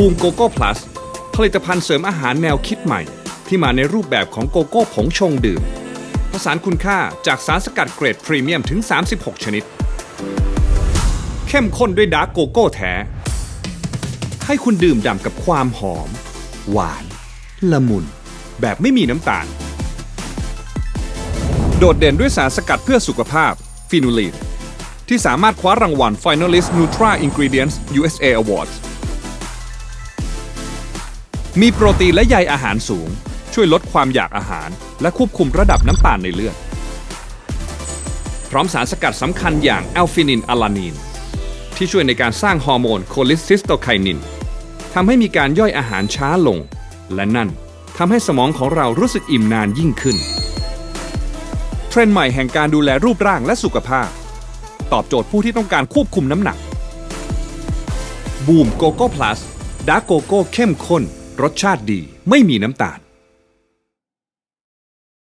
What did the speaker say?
บูมโกโก้พลัสผลิตภัณฑ์เสริมอาหารแนวคิดใหม่ ที่มาในรูปแบบของโกโก้ผงชงดื่ม ผสานคุณค่าจากสารสกัดเกรดพรีเมียมถึง 36 ชนิด เข้มข้นด้วยดาร์กโกโก้แท้ ให้คุณดื่มด่ำกับความหอม หวาน ละมุน แบบไม่มีน้ำตาล โดดเด่นด้วยสารสกัดเพื่อสุขภาพฟินูลีนที่สามารถคว้ารางวัล Finalist Nutra Ingredients USA Awards มีโปรตีนและใยอาหารสูง ช่วยลดความอยากอาหาร และควบคุมระดับน้ำตาลในเลือด พร้อมสารสกัดสำคัญอย่างแอลฟินินอะลานีน ที่ช่วยในการสร้างฮอร์โมนโคลิสซิสโตไคนินทำให้มีการย่อยอาหารช้าลง และนั่นทำให้สมองของเรารู้สึกอิ่มนานยิ่งขึ้น เทรนด์ใหม่แห่งการดูแลรูปร่างและสุขภาพ ตอบโจทย์ผู้ที่ต้องการควบคุมน้ำหนักบูมโกโก้พลัสดาร์กโกโก้เข้มข้น รสชาติดีไม่มีน้ำตาล